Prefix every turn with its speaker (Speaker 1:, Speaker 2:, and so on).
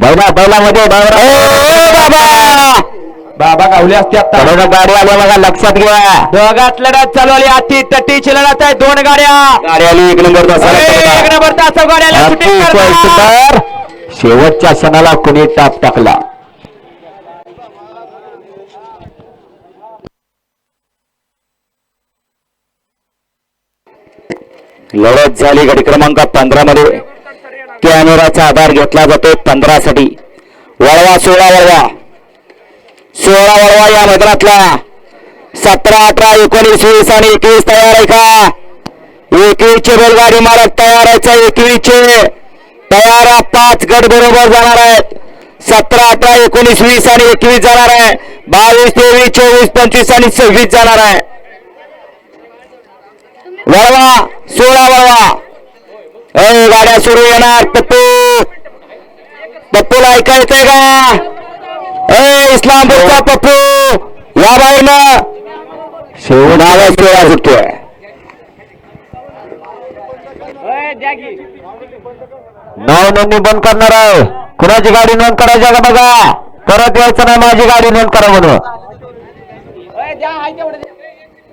Speaker 1: बैला बैलामध्ये बाबा
Speaker 2: बाबा. गावले असते आता.
Speaker 1: गाडी आल्या बघा लक्षात घ्या.
Speaker 2: दोघात लढत चालू आली. अति तटीची लढत आहे. दोन गाड्या.
Speaker 1: गाडी आली एक नंबर
Speaker 2: एक नंबर तास गाड्या शूटिंग
Speaker 1: सुंदर शेवटच्या क्षणाला कुणी टाप टाकला. लढत झाली गडी क्रमांक पंधरा मध्ये कॅमेराचा आधार घेतला जातो पंधरा साठी वळवा सोळा वळवा. सोळा वळवा या मैदानातला. सतरा अठरा एकोणीस वीस आणि एकवीस तयार आहे का? एकवीसची बैलगाडी मालक तयार आहे एकवीसचे. तयार पाच गट बरोबर जाणार आहेत. सतरा अठरा एकोणीस वीस आणि एकवीस जाणार आहे. बावीस तेवीस चोवीस पंचवीस आणि सव्वीस जाणार आहे. वळवा सोळा वळवा. गाड्या सुरू येणार पप्पू. पप्पूला ऐकायचंय का? ए इस्लामपूरचा पप्पू. या बाहेरनं शेवट आवाज सोळा सुटतोय. नाव नोंदणी बंद करणार आहे. कुणाची गाडी नोंद करायची आहे का बघा? परत यायचं नाही माझी गाडी नोंद करा म्हणून.